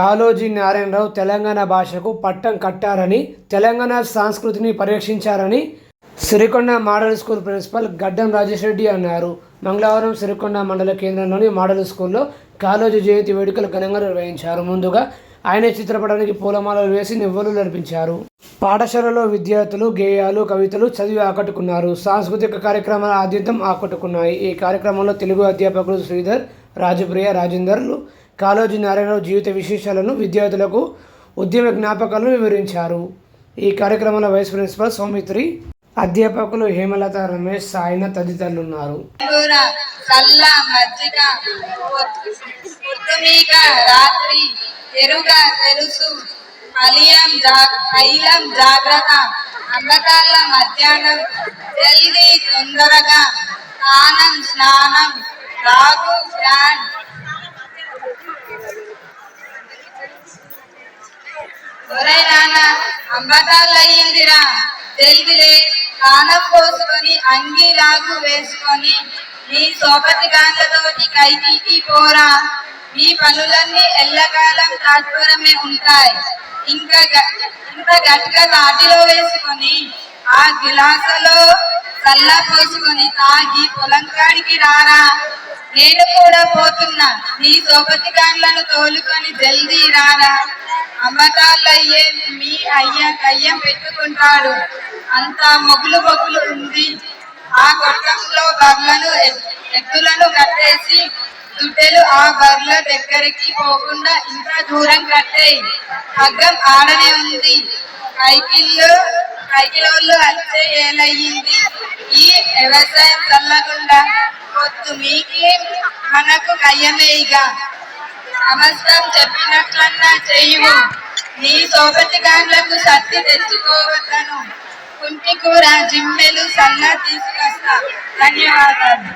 కాలోజీ నారాయణరావు తెలంగాణ భాషకు పట్టం కట్టారని తెలంగాణ సంస్కృతిని పరిరక్షించారని Sirikonda model school principal Gaddam Rajesh Reddy అన్నారు. మంగళవారం సిరికొండ మండల కేంద్రంలోని మోడల్ స్కూల్లో కాలోజీ జయంతి వేడుకలు ఘనంగా నిర్వహించారు. ముందుగా ఆయన చిత్రపటానికి పూలమాలలు వేసి నివ్వలు నడిపించారు పాఠశాలలో విద్యార్థులు గేయాలు కవితలు చదివి ఆకట్టుకున్నారు. సాంస్కృతిక కార్యక్రమాల ఆద్యంతం ఆకట్టుకున్నాయి. ఈ కార్యక్రమంలో తెలుగు అధ్యాపకులు శ్రీధర్ రాజప్రియ రాజేందర్లు కాళోజీ నారాయణరావు జీవిత విశేషాలను విద్యార్థులకు ఉద్యమ జ్ఞాపకాలను వివరించారు. ఈ కార్యక్రమంలో వైస్ ప్రిన్సిపల్ సౌమిత్రి అధ్యాపకులు హేమలత రమేష్ సాయిన తదితరులు ఉన్నారు రాత్రి ఎరుగ తెలుసు. జాగ్రత్త అంబకాల మధ్యాహ్నం జల్దీ తొందరగా స్నానం స్నానం రాగు ఒరే నాన్న అంబకాలు అయ్యిందిరా జల్దిలే కానం పోసుకొని అంగి వేసుకొని నీ సోపతి గాండ్లతోటి కైకి పోరా. మీ పనులన్నీ ఎల్లకాలం తాత్పరమే ఉంటాయి. ఇంకా గ- ఇంత గట్టిగా తాటిలో వేసుకొని ఆ గిలాసలో చల్ల పోసుకొని తాగి పొలం కాడికి రారా? నేను కూడా పోతున్నా. నీ సోపతి గాండ్లను తోలుకొని జల్దీ రారా? అమ్మతాళ్ళయ్యే మీ అయ్య కయ్యం పెట్టుకుంటాడు. అంత మొగులు మొగులు ఉంది. ఆ గొట్టంలో బర్లను ఎద్దులను కట్టేసి దుడ్డెలు ఆ బర్ల దగ్గరికి పోకుండా ఇంకా దూరం కట్టేయి. హగ్గం ఆడనే ఉంది. కైకిళ్ళు కైకిలోళ్ళు వచ్చే ఏలయ్యింది. వ్యవసాయం చల్లకుండా పొద్దు మీకే మనకు కయ్యమేయిగా సమస్తం చెప్పినట్లన్నా చెయ్యము నీ సోపతి గాండ్లకు సత్తి తెచ్చుకోవద్దను. కుంటి కూర జిమ్మెలు సన్న తీసుకొస్తా. ధన్యవాదాలు.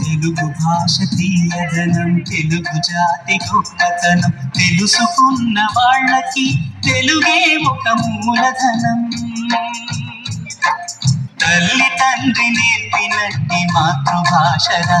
తెలుగు భాష తీయదనం తెలుగు జాతి గొప్పతనం తెలుసుకున్న వాళ్ళకి తెలుగే ఒక మూలధనం. తల్లి తండ్రి నేర్పినట్టి మాతృభాషరా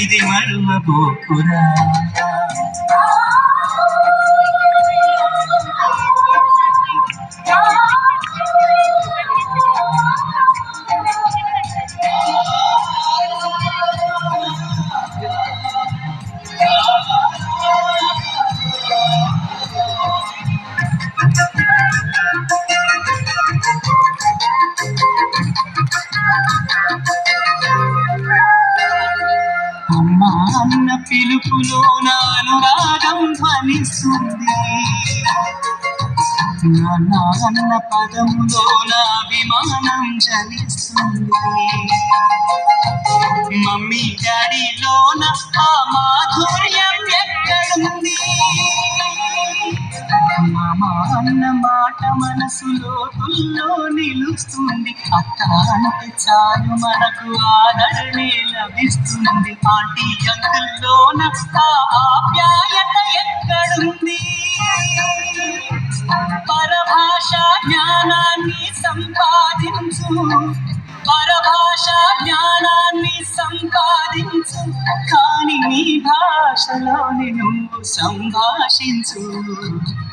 ఇది మరువబోకురా Oh అన్న పిలుపులో నానురాగం ధ్వనిస్తుంది. నాన్న అన్న పదములో నా అభిమానం జనిస్తుంది మమ్మీ డాడీలోన ఆ మాధు మామ అన్న మాట మనసులో తుల్లో నిలుస్తుంది. అత్త అంటే చాలు మనకు ఆదరణే లభిస్తుంది. ఆంటీ అంకుల్లోన ఆ ఆప్యాయత ఎక్కడుంది? పరభాష జ్ఞానాన్ని సంపాదించు. పరభాష జ్ఞానాన్ని సంపాదించు. కానీ నీ భాషలోని నువ్వు సంభాషించు.